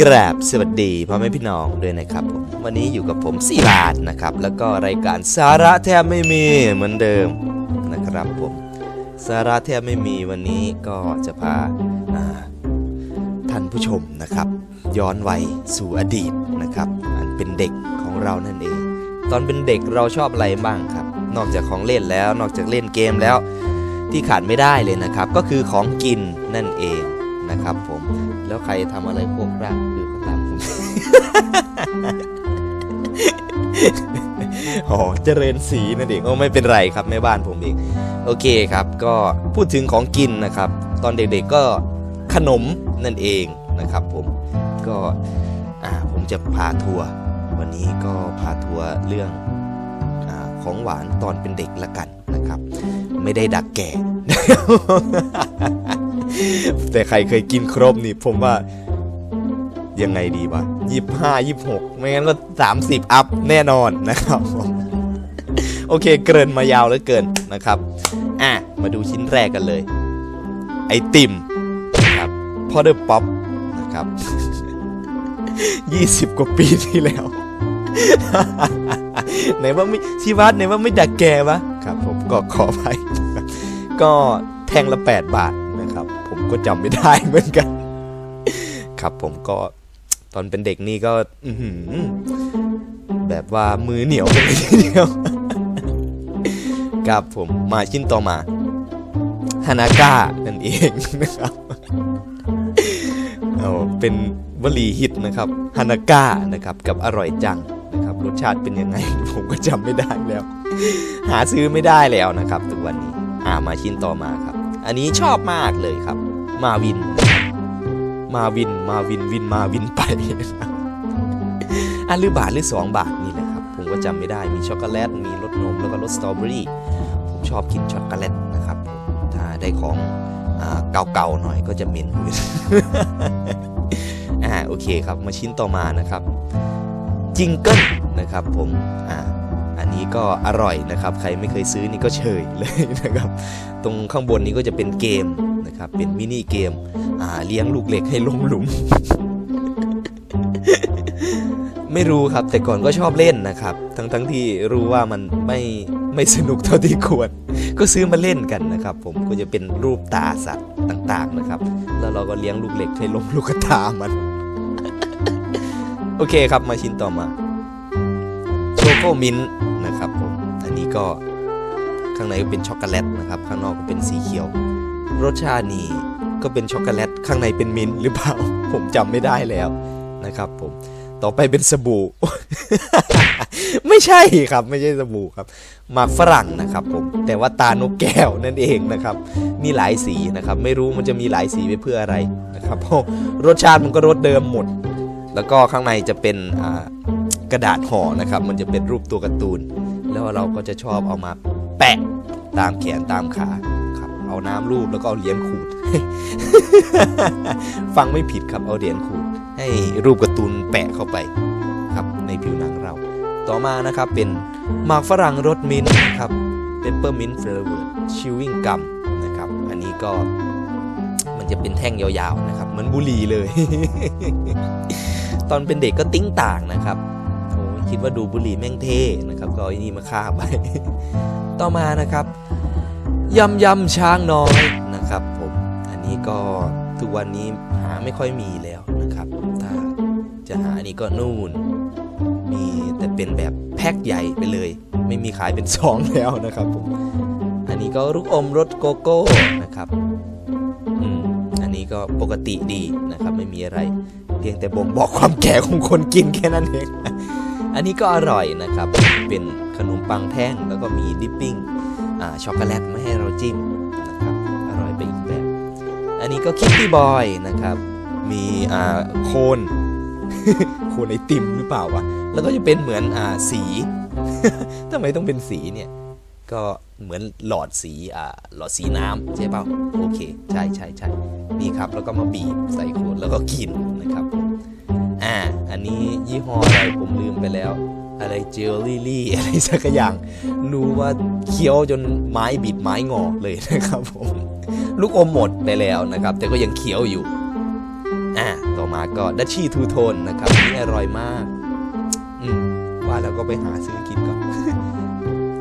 กราบสวัสดีพ่อแม่พี่น้องด้วยนะครับผมวันนี้อยู่กับผมสี่บาทนะครับ แล้วก็รายการสาระแทบไม่มีเหมือนเดิมนะครับผมสาระแทบไม่มีวันนี้ก็จะพาาท่านผู้ชมนะครับ ย้อนวัยสู่อดีตนะครับอันเป็นเด็กของเรานั่นเอง ตอนเป็นเด็กเราชอบอะไรบ้างครับ นอกจากของเล่นแล้วนอกจากเล่นเกมแล้วที่ขาดไม่ได้เลยนะครับ ก็คือของกินนั่นเองนะครับผม แล้วใครทำอะไรพวกร่างคือข้างหลังผมอ๋อเจริญสีนั่นเองโอ้ไม่เป็นไรครับแม่บ้านผมเองโอเคครับ ก็พูดถึงของกินนะครับ ตอนเด็กๆก็ขนมนั่นเองนะครับ ผมก็ผมจะพาทัวร์วันนี้ก็พาทัวร์เรื่องอของหวานตอนเป็นเด็กละกันนะครับ ไม่ได้ดักแก่ แต่ใครเคยกินครบนี่ผมว่า ยังไงดีวะยี่ห้ายี่หกไม่งั้นก็สามสิบอัพแน่นอนนะครับ โอเคเกินมายาวเหลือเกินนะครับ อะ มาดูชิ้นแรกกันเลย ไอติมครับพอเดอร์ป๊อปนะครับ20กว่าปีที่แล้วไหนว่าไม่ชีวัดไหนว่าไม่ดักแกวะครับ ผมก็ขอไปก็แทงละ 8 บาท ก็จำไม่ได้เหมือนกัน ครับผมก็ตอนเป็นเด็กนี่ก็แบบว่ามือเหนียวกันเลยทีเดียวครับผมมาชิ้นต่อมาฮานาก้านั่นเองนะครับเอาเป็นวลีฮิตนะครับฮานาก้านะครับกับอร่อยจังนะครับรสชาติเป็นยังไง ผมก็จำไม่ได้แล้ว หาซื้อไม่ได้แล้วนะครับทุกวันนี้อ่ามาชิ้นต่อมาครับ อันนี้ชอบมากเลยครับ มาวิน มาวิน มาวิน วิน มาวินไปอันหรือบาทหรือสองบาทนี่แหละครับ ผมก็จำไม่ได้ มีช็อกโกแลต มีรสนม แล้วก็รสสตรอเบอรี่ ผมชอบกินช็อกโกแลตนะครับผมถ้าได้ของเก่าๆหน่อยก็จะเหม็นหืนอ่า โอเคครับ มาชิ้นต่อมานะครับ จิงเกิลนะครับผม อ่า อันนี้ก็อร่อยนะครับ ใครไม่เคยซื้อนี่ก็เฉยเลยนะครับ ตรงข้างบนนี้ก็จะเป็นเกมนะครับ เป็นมินิเกมอ่าเลี้ยงลูกเหล็กให้ลงหลุม ไม่รู้ครับแต่ก่อนก็ชอบเล่นนะครับ ทั้งทั้งที่รู้ว่ามันไม่ไม่สนุกเท่าที่ควร ก็ซื้อมาเล่นกันนะครับ ผมก็จะเป็นรูปตาสัตว์ต่างๆนะครับ แล้วเราก็เลี้ยงลูกเหล็กให้ลงลูกตามัน โอเคครับมาชิ้นต่อมา โกมินท์นะครับผมอันนี้ก็ข้างในก็เป็นช็อกโกแลตนะครับ ข้างนอกก็เป็นสีเขียว รสชาตินี่ก็เป็นช็อกโกแลตข้างในเป็นมิ้นท์หรือเปล่า ผมจำไม่ได้แล้วนะครับ ผมต่อไปเป็นสบู่ ไม่ใช่ครับ ไม่ใช่สบู่ครับหมากฝรั่งนะครับผมแต่ว่าตานกแก้วนั่นเองนะครับ มีหลายสีนะครับ ไม่รู้มันจะมีหลายสีไปเพื่ออะไรนะครับเพราะรสชาติมันก็รสเดิมหมด แล้วก็ข้างในจะเป็นอ่า กระดาษห่อนะครับ มันจะเป็นรูปตัวการ์ตูน แล้วเราก็จะชอบเอามาแปะตามแขนตามขาครับ เอาน้ำรูปแล้วก็เอาเหรียญขูด ฟังไม่ผิดครับเอาเหรียญขูด ให้รูปการ์ตูนแปะเข้าไปครับในผิวหนังเรา ต่อมานะครับเป็นหมากฝรั่งรสมิ้นครับเปปเปอร์มินเฟลเวอร์ชิววิ่งกัมนะครับ อันนี้ก็มันจะเป็นแท่งยาวๆนะครับเหมือนบุหรี่เลย ตอนเป็นเด็กก็ติ้งต่างนะครับ คิดว่าดูบุหรี่แม่งเท่นะครับ ก็เอาไอ้นี่มาฆ่าไป ต่อมานะครับยำยำช้างน้อยนะครับ ผมอันนี้ก็ทุกวันนี้หาไม่ค่อยมีแล้วนะครับ ถ้าจะหาอันนี้ก็นู่น มีแต่เป็นแบบแพ็คใหญ่ไปเลย ไม่มีขายเป็นซองแล้วนะครับผมอันนี้ก็ลูกอมรสโกโก้นะครับอืมอันนี้ก็ปกติดีนะครับ ไม่มีอะไร เพียงแต่บ่งบอกความแก่ของคนกินแค่นั้นเอง อันนี้ก็อร่อยนะครับ เป็นขนมปังแท่งแล้วก็มีดิปปิ้งช็อกโกแลตมาให้เราจิ้มนะครับอร่อยไปอีกแบบ อันนี้ก็คิตตี้บอยนะครับ มีอ่าโคนโคนไอติมหรือเปล่าวะแล้วก็จะเป็นเหมือนอ่าสีทำไมต้องเป็นสีเนี่ยก็เหมือนหลอดสีอ่าหลอดสีน้ำใช่เปล่าโอเค ใช่ใช่ใช่นี่ครับ แล้วก็มาบีบใส่ขวดแล้วก็กินนะครับ นี้ยี่ห้ออะไรผมลืมไปแล้ว อะไรเจลลี่ลี่อะไรสักอย่างรู้ว่าเคี้ยวจนไม้บิดไม้งอเลยนะครับผมลูกอมหมดไปแล้วนะครับ แต่ก็ยังเคี้ยวอยู่อ่าต่อมาก็ดัชชี่ทูโทนนะครับนี่อร่อยมากอืมว่าแล้วก็ไปหาซื้อกินก่อน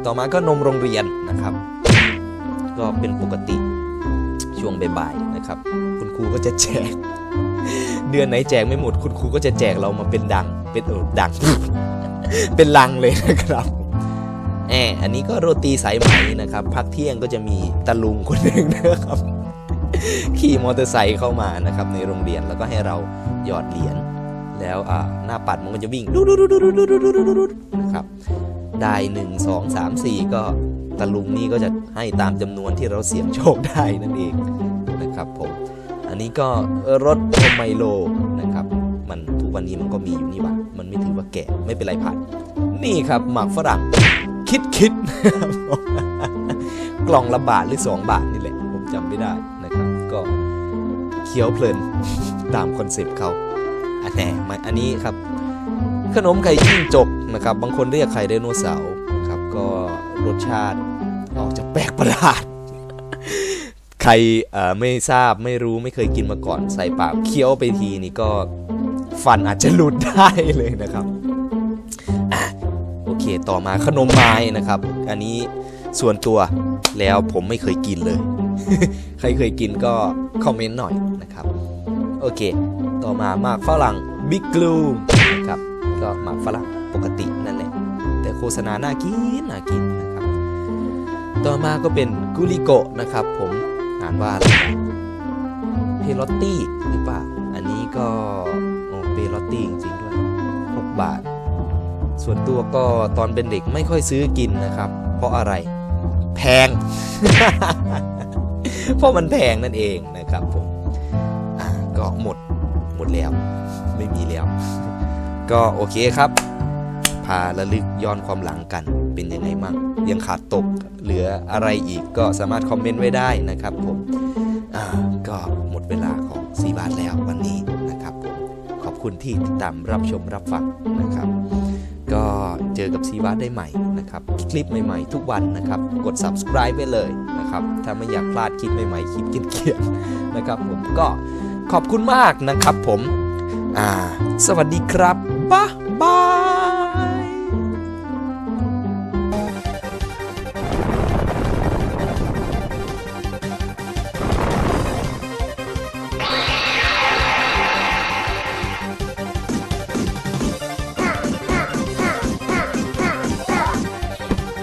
ต่อมาก็นมโรงเรียนนะครับ ก็เป็นปกติช่วงบ่ายๆนะครับ คุณครูก็จะแจก เดือนไหนแจกไม่หมดคุณครูก็จะแจกเรามาเป็นดัง เป็นเออดัง เป็นลังเลยนะครับแอมอันนี้ก็โรตีสายไหมนะครับพักเที่ยงก็จะมีตะลุงคนหนึ่งนะครับ ขี่มอเตอร์ไซค์เข้ามานะครับในโรงเรียนแล้วก็ให้เราหยอดเหรียญแล้วอ่าหน้าปัดมันก็จะวิ่งดูดูดูดูดูดูดูดูดูนะครับได้หนึ่งสองสามสี่ก็ตะลุงนี่ก็จะให้ตามจำนวนที่เราเสี่ยงโชคได้นั่นเองนะครับผม อันนี้ก็รถไมโลนะครับ มันทุกวันนี้มันก็มีอยู่นี่หว่ามันไม่ถือว่าแก่ไม่เป็นไรผ่าน นี่ครับหมากฝรั่งคิดคิดนะครับกล่องละบาทหรือ 2 บาทนี่แหละ ผมจำไม่ได้นะครับ ก็เคี้ยวเพลินตามคอนเซปต์เขาอันแน่มาอันนี้ครับ ขนมไข่จิ้งจกนะครับ บางคนเรียกไข่ไดโนเสาร์ครับ ก็รสชาติออกจะแปลกประหลาด ใครไม่ทราบไม่รู้ไม่เคยกินมาก่อนใส่ปากเคี้ยวไปทีนี่ก็ฟันอาจจะหลุดได้เลยนะครับอโอเคต่อมาขนมไม้นะครับ อันนี้ส่วนตัวแล้วผมไม่เคยกินเลย ใครเคยกินก็คอมเมนต์หน่อยนะครับโอเค ต่อมาหมากฝรั่งบิ๊กกลูมนะครับก็หมากฝรั่งปกตินั่นแหละแต่โฆษณาน่ากินน่ากินนะครับ ต่อมาก็เป็นกุลิโกะนะครับ ผมานว่าเพลอตตี้หรือเปล่า อันนี้ก็โอ้เพลอตตี้จริงๆด้วย6บาท ส่วนตัวก็ตอนเป็นเด็กไม่ค่อยซื้อกินนะครับ เพราะอะไร แพง เพราะมันแพงนั่นเองนะครับผมอ่าก็หมดหมดแล้ว ไม่มีแล้ว ก็โอเคครับาระลึกย้อนความหลังกันเป็นยังไงมั่งยังขาดตกเหลืออะไรอีกก็สามารถคอมเมนต์ไว้ได้นะครับผมก็หมดเวลาของซีบาทแล้ววันนี้นะครับผมขอบคุณที่ติดตามรับชมรับฟังนะครับ ก็เจอกับซีบาทได้ใหม่นะครับ คลิปใหม่ๆ ทุกวันนะครับ กด subscribe ไว้เลยนะครับ ถ้าไม่อยากพลาดคลิปใหม่ๆ คลิปเกรียนๆนะครับ ผมก็ขอบคุณมากนะครับผม อ่า สวัสดีครับบ๊ายบาย